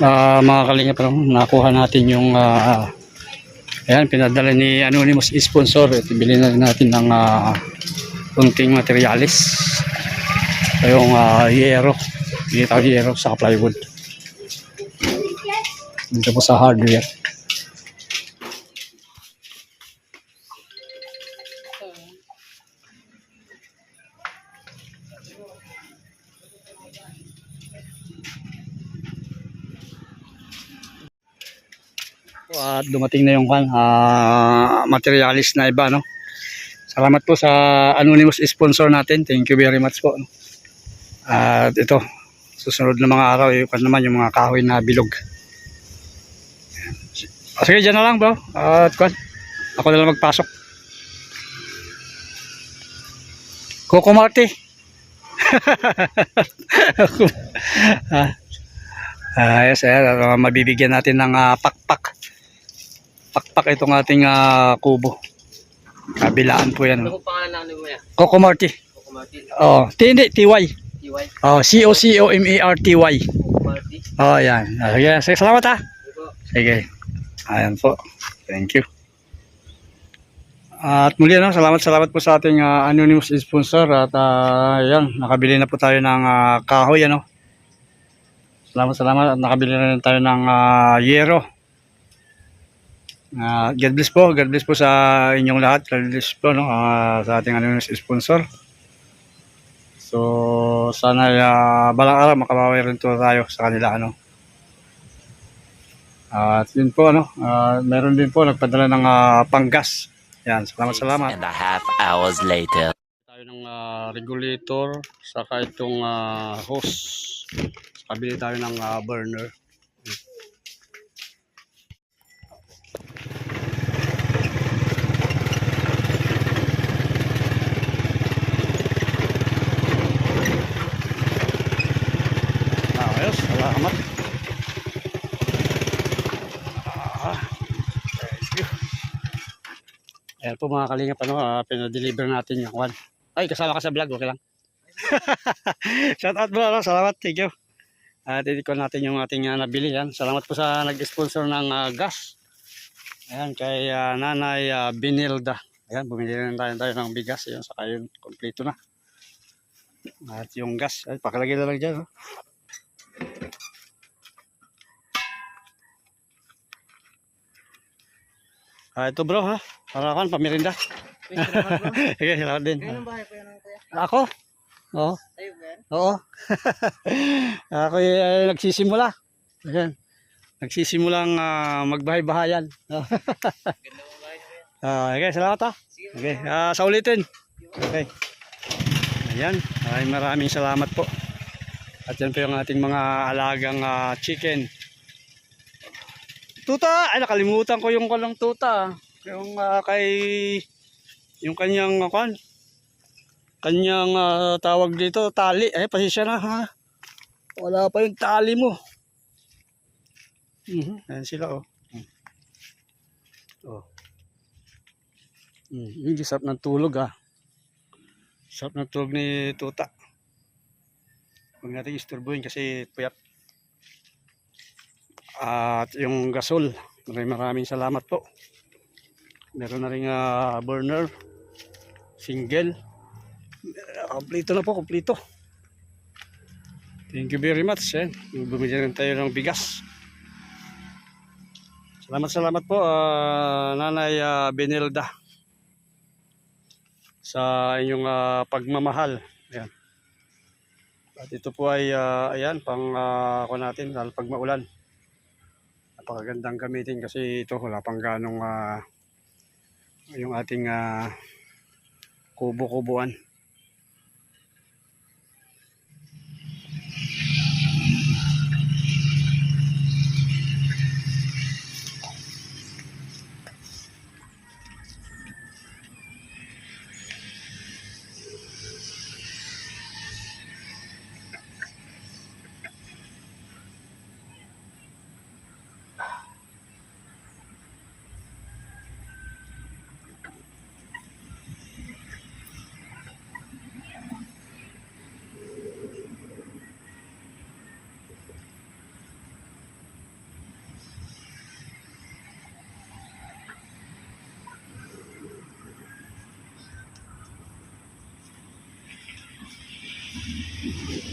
Ah, mga kalinga pa nakuha natin yung ah, ayan, pinadala ni Anonymous sponsor. Ito, bilhin na natin ng ah, kunting materialis. Yung uh, yero. Tayo yero sa plywood. Dito po sa hardware. At dumating na yung kan ah, materialis na iba no? Salamat po sa anonymous sponsor natin. Thank you very much po at ito susunod na mga araw yung kan naman yung mga kahoy na bilog. Ah, sige dyan na lang bro. At kan ako na lang magpasok. Coco Marty. Ah, ah, yes, eh, ah, mabibigyan natin ng ah, pakpak pakpak itong ating ah, kubo. Kabilaan po yan. Ano po pangalan ng mo yan? Coco Marty. Coco Martin. Oh, T- hindi, TY. TY. Oh, C-O-C-O-M-A-R-T-Y. Coco Martin. Oh, yan. Ah, Sige, sige, salamat ha. Ano po? Sige. Ayan po. Thank you. At muli no, salamat salamat po sa ating ah, anonymous sponsor at ah, ayan, nakabili na po tayo ng ah, kahoy ano. Salamat salamat at nakabili na tayo ng ah, yero. Ah, God bless po, God bless po sa inyong lahat. God bless po no, ah, sa ating anonymous sponsor. So sana uh, balang araw makabawi rin to tayo sa kanila ano. At yun po ano, ah, meron din po nagpadala ng ah, panggas. Yan, salamat salamat. and a half hours later. Tayo ng ah, regulator, saka itong ah, hose. Kabili tayo ng ah, burner. Ah, ayos, salamat. Ah, thank you. Ayan po mga kalingap, ano, ah, pinadeliver natin yung one. Ay, kasama ka sa vlog, okay lang. Shout out bro, ano, salamat, thank you. At uh, ko natin yung ating ah, nabili yan. Salamat po sa nag-sponsor ng ah, gas. Ayan, kay ah, Nanay ah, Binilda. Ayan, bumili rin tayo, tayo ng bigas. Ayan, saka yun, kompleto na. At yung gas, ay, pakalagay na lang dyan. Oh. Ah, ito bro ha. Para kan pamirinda. Okay, salamat din. Anong bahay po yan? Ako? Oo. Tayo ba yan? Oo. Ako ay nagsisimula. Ayan. Nagsisimulang uh, magbahay-bahayan. Ganda mo bahay po yan. Ah, okay, salamat ha. Sige. Okay, ah, sa ulitin. Okay. Ayan, ay maraming salamat po. At yan po yung ating mga alagang ah, chicken. Tuta! Ay, nakalimutan ko yung kalang tuta. Yung ah, kay... Yung kanyang, uh, kan, kanyang ah, tawag dito, tali. Ay, pasisya na ha. Wala pa yung tali mo. Mhm, Ayan sila oh. Oh. Mm, yung sarap ng tulog ah. Sarap ng tulog ni Tuta. Huwag natin isturbuhin kasi puyat. At yung gasol, maraming maraming salamat po. Meron na rin ah, burner, single. Uh, kompleto na po, kompleto. Thank you very much. Eh. Bumili rin tayo ng bigas. Salamat salamat po ah, Nanay ah, Benilda sa inyong ah, pagmamahal. Ayan. At ito po ay ah, ayan pang uh, natin pag maulan. Napakagandang gamitin kasi ito wala pang ganong ah, yung ating ah, kubo-kubuan.